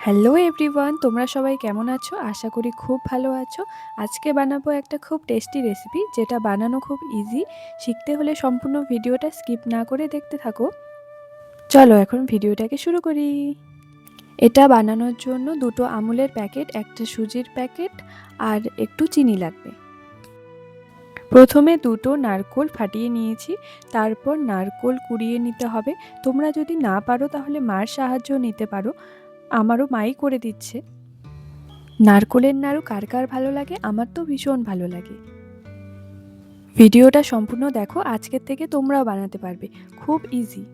Hello everyone তোমরা সবাই কেমন আছো? আশা করি খুব ভালো আছো। আজকে বানাবো একটা খুব টেস্টি রেসিপি যেটা বানানো খুব ইজি শিখতে হলে সম্পূর্ণ ভিডিওটা স্কিপ না করে দেখতে থাকো। চলো এখন ভিডিওটাকে শুরু করি। এটা বানানোর জন্য দুটো আমুলের প্যাকেট, একটা সুজির প্যাকেট, আর একটু চিনি লাগবে। প্রথমে দুটো নারকোল ফাটিয়ে নিয়েছি, তারপর নারকোল কুড়িয়ে নিতে হবে। তোমরা যদি না পারো তাহলে মার সাহায্য নিতে পারো। আমারও মাই করে দিচ্ছে। নারকোলের নাড়ু কার কার ভালো লাগে? আমার তো ভীষণ ভালো লাগে। ভিডিওটা সম্পূর্ণ দেখো আজকের থেকে তোমরাও বানাতে পারবে। খুব ইজি.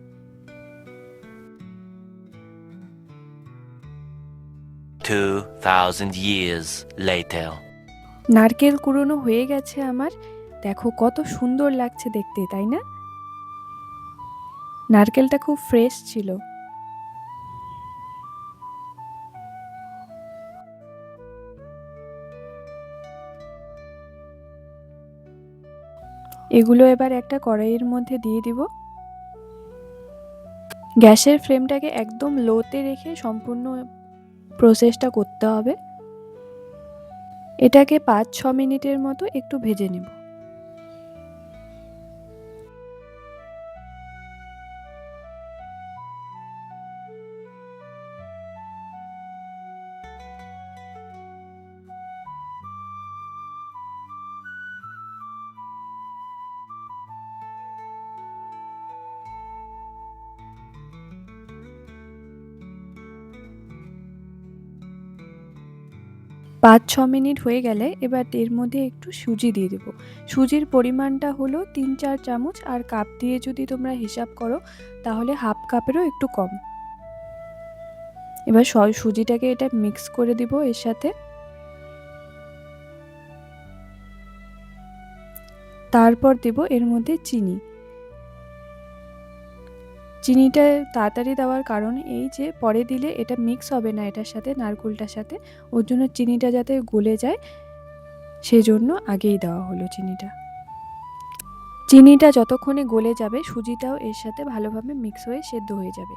নারকেল কুড়োনো হয়ে গেছে আমার। দেখো কত সুন্দর লাগছে দেখতে তাই না? নারকেলটা খুব ফ্রেশ ছিল। এগুলো এবার একটা কড়াইয়ের মধ্যে দিয়ে দিব। গ্যাসের ফ্লেমটাকে একদম লোতে রেখে সম্পূর্ণ প্রসেসটা করতে হবে। এটাকে পাঁচ ছ মিনিটের মতো একটু ভেজে নেব। পাঁচ ছ মিনিট হয়ে গেলে এবার এর মধ্যে একটু সুজি দিয়ে দেবো। সুজির পরিমাণটা হলো তিন চার চামচ আর কাপ দিয়ে যদি তোমরা হিসাব করো, তাহলে হাফ কাপেরও একটু কম। এবার সুজিটাকে এটা মিক্স করে দিব এর সাথে। তারপর দেব এর মধ্যে চিনি। চিনিটা তাড়াতাড়ি দেওয়ার কারণ এই যে পরে দিলে এটা মিক্স হবে না এটার সাথে, নারকুলটার সাথে। ওর জন্য চিনিটা যাতে গলে যায়, সেজন্য আগেই দেওয়া হলো চিনিটা। চিনিটা যতক্ষণে গলে যাবে, সুজিটাও এর সাথে ভালোভাবে মিক্স হয়ে সেদ্ধ হয়ে যাবে।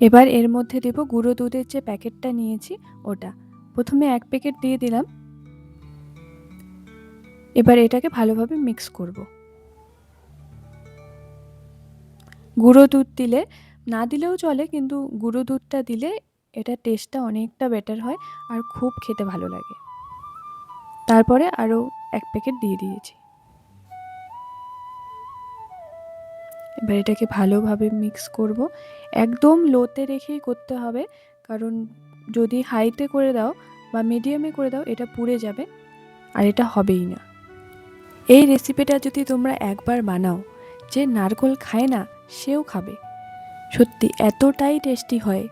এবার এর মধ্যে দেব গুঁড়ো দুধের যে প্যাকেটটা নিয়েছি, ওটা। প্রথমে এক প্যাকেট দিয়ে দিলাম। এবার এটাকে ভালোভাবে মিক্স করব। গুঁড়ো দুধ দিলে, না দিলেও চলে, কিন্তু গুঁড়ো দুধটা দিলে এটা টেস্টটা অনেকটা বেটার হয় আর খুব খেতে ভালো লাগে। তারপরে আরও এক প্যাকেট দিয়ে দিয়েছি। এবার এটাকে ভালোভাবে মিক্স করব। একদম লোতে রেখেই করতে হবে, কারণ যদি হাইতে করে দাও বা মিডিয়ামে করে দাও, এটা পুড়ে যাবে আর এটা হবেই না। এই রেসিপিটা যদি তোমরা একবার বানাও, যে নারকোল খায় না, সেও খাবে। সত্যি, এতটাই টেস্টি হয়।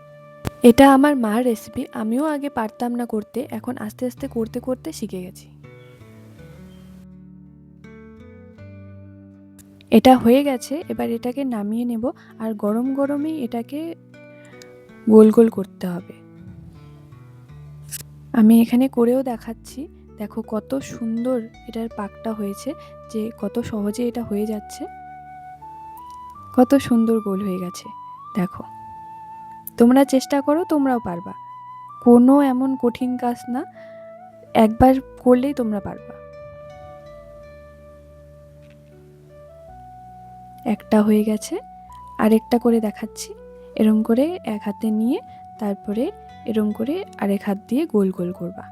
এটা আমার মার রেসিপি আমিও আগে পারতাম না করতে, এখন আস্তে আস্তে করতে করতে শিখে গেছি। এটা হয়ে গেছে, এবার এটাকে নামিয়ে নেব আর গরম গরমেই এটাকে গোল গোল করতে হবে। আমি এখানে করেও দেখাচ্ছি, দেখো কত সুন্দর এটার পাকটা হয়েছে, যে কত সহজে এটা হয়ে যাচ্ছে। কত সুন্দর গোল হয়ে গেছে, দেখো। তোমরা চেষ্টা করো, তোমরাও পারবা। কোনো এমন কঠিন কাজ না, একবার করলেই তোমরা পারবা। একটা হয়ে গেছে। আরেকটা করে দেখাচ্ছি। এরম করে এক হাতে নিয়ে তারপরে এরম করে আরেক হাত দিয়ে গোল গোল করবা।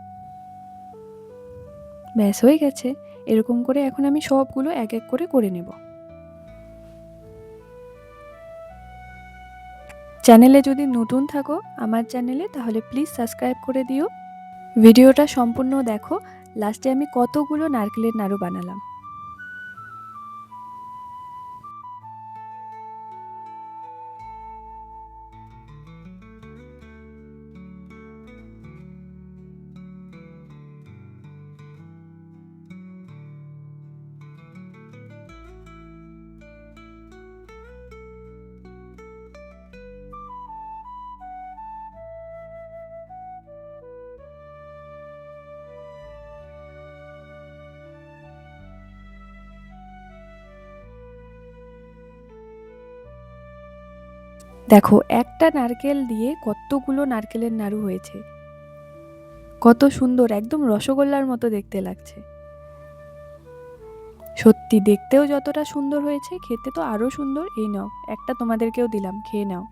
ব্যাস, হয়ে গেছে। এরকম করে এখন আমি সবগুলো এক এক করে করে নেব। চ্যানেলে যদি নতুন থাকো আমার চ্যানেলে, তাহলে প্লিজ সাবস্ক্রাইব করে দিও। ভিডিওটা সম্পূর্ণ দেখো। লাস্টে আমি কতগুলো নারকেলের নাড়ু বানালাম। দেখো, একটা নারকেল দিয়ে কতগুলো নারকেলের নাড়ু হয়েছে। কত সুন্দর, একদম রসগোল্লার মতো দেখতে লাগছে। সত্যি, দেখতেও যতটা সুন্দর হয়েছে, খেতে তো আরও সুন্দর। এই নাও, একটা তোমাদেরকেও দিলাম, খেয়ে নাও।